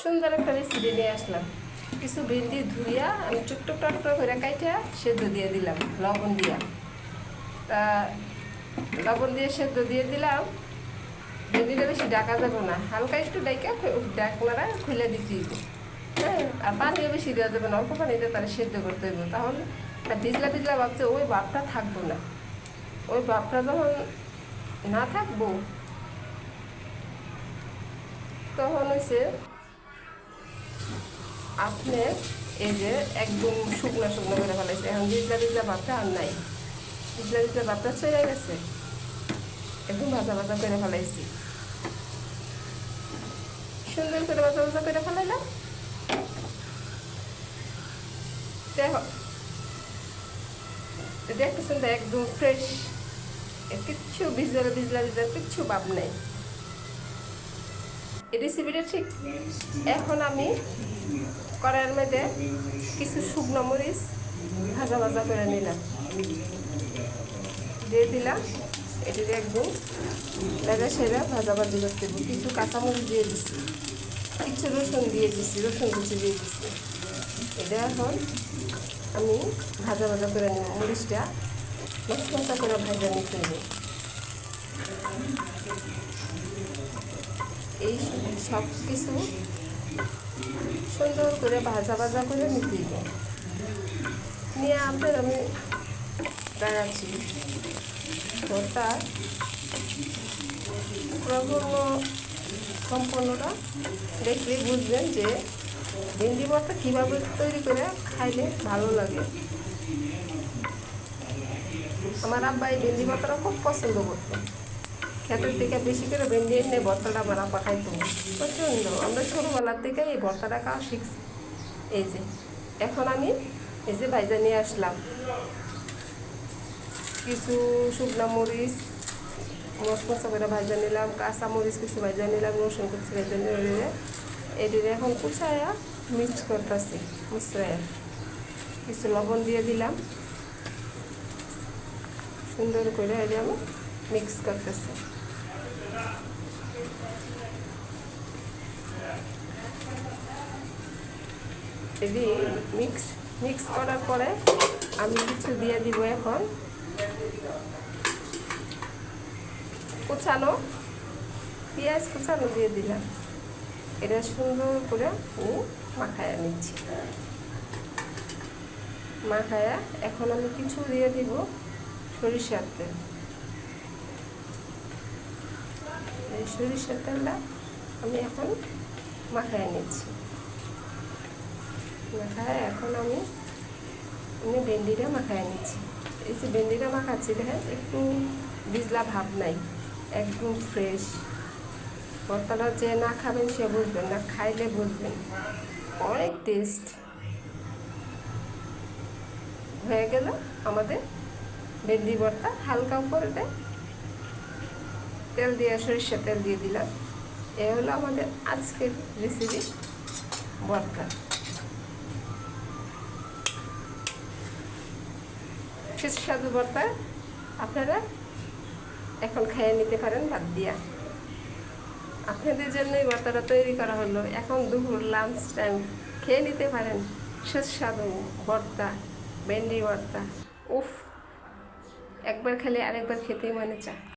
সুন্দর একটা রেসিপি নিয়ে আসলাম। কিছু ভেন্ডি ধুইয়া আমি টুকটো টুকটো করে কাইটা সেদ্ধ দিয়ে দিলাম, লবণ দিয়া। তা লবণ দিয়ে সেদ্ধ দিয়ে দিলাম। ভেন্ডিটা বেশি ডাকা যাবে না, হালকা একটু ডাইকা ডাকনারা খুলে দিতে হ্যাঁ আর পানিও বেশি দেওয়া যাবে না, অল্প পানিতে তারা সেদ্ধ করতে হইব। তাহলে না ভিজলা ভিজলা ভাবছে, ওই ভাবটা থাকব না। ওই ভাবটা যখন না থাকব, তখন হচ্ছে আপনি এই যে একদম শুকনো শুকনো করে ফেলাইছে এখন ভিজলা ভিজলা ভাবটা আর নাই। ভিজলা ভিজলা ভাবটা চলে গেছে। একদম ভাজা ভাজা করে ফেলাইছি। সুন্দর করে ভাজা ভাজা করে ফেলাইলাম। দেখো। দেখতেছেন তো একদম ফ্রেশ কিচ্ছু ভিজলা ভিজলা ভিজলা কিচ্ছু ভাব নাই। রেসিপিটা ঠিক এখন আমি কড়াইয়ের মধ্যে কিছু শুকনো মরিচ ভাজা ভাজা করে নিলাম। দিয়ে দিলাম এটিতে একদম লাগা সেরা ভাজা ভাজি করতে। কিছু কাঁচামরিচ দিয়ে দিচ্ছি কিছু রসুন দিয়ে দিচ্ছি রসুন কুচি দিয়ে দিচ্ছি এটা এখন আমি ভাজা ভাজা করে নেব মরিচটা মশলা করে ভাজা নিতে হবে। এই সব কিছু সুন্দর করে ভাজা ভাজা করে নিতে নিয়ে আপনার আমি দাঁড়াচ্ছি ভর্তা সম্পূর্ণ সম্পূর্ণটা দেখলে বুঝবেন যে ভেন্ডি ভর্তা কীভাবে তৈরি করে খাইলে ভালো লাগে। আমার আব্বা এই ভেন্ডি খুব পছন্দ করতো ক্ষেতের থেকে বেশি করে ভেন্ডি এনে ভর্তাটা আমার খাইতো প্রচণ্ড। আমরা ছোটোবেলার থেকে এই ভর্তাটা খাওয়া শিখছি। এই যে, এখন আমি এই যে ভাইজা নিয়ে আসলাম। কিছু শুকনা মরিচ মশমশা করে ভাজা নিলাম, কাঁচা মরিচ কিছু ভাজা নিলাম, রসুন কিছু ভাজা নিলে এটির এখন কুচায়া মিক্স করতেছি মুসরায়া কিছু লবণ দিয়ে দিলাম। সুন্দর করে এটি আমি মিক্স করতেছি। এটি মিক্স মিক্স করার পরে আমি কিছু দিয়ে দিব এখন। কুচানো, পেঁয়াজ কুচানো দিয়ে দিলাম। এটা সুন্দর করে আমি মাখায়া নিচ্ছি। মাখায়া এখন আমি কিছু দিয়ে দিব সরিষার তেল এই সরিষার তেলটা আমি এখন মাখায় নিচ্ছি। মাখায় এখন আমি আমি ভেন্ডিটা মাখায় নিচ্ছি। এই যে ভেন্ডিটা মাখাচ্ছি, দেখেন, একটু বিজলা ভাব নাই, একদম ফ্রেশ ভর্তাটা যে না খাবেন সে বুঝবেন না, খাইলে বুঝবেন। অনেক টেস্ট হয়ে গেল আমাদের ভেন্ডি ভর্তা, হালকা উপরে তেল দিয়ে সরিষা তেল দিয়ে দিলাম। এ হলো আমাদের আজকের রেসিপি ভর্তা। সুস্বাদু ভর্তা, আপনারা এখন খেয়ে নিতে পারেন বাদ দিয়া। আপনাদের জন্য এই ভর্তাটা তৈরি করা হলো। এখন দুপুর লাঞ্চ টাইম খেয়ে নিতে পারেন সুস্বাদু ভর্তা, ভেন্ডি ভর্তা। উফ, একবার খেলে আরেকবার খেতেই মনে চায়।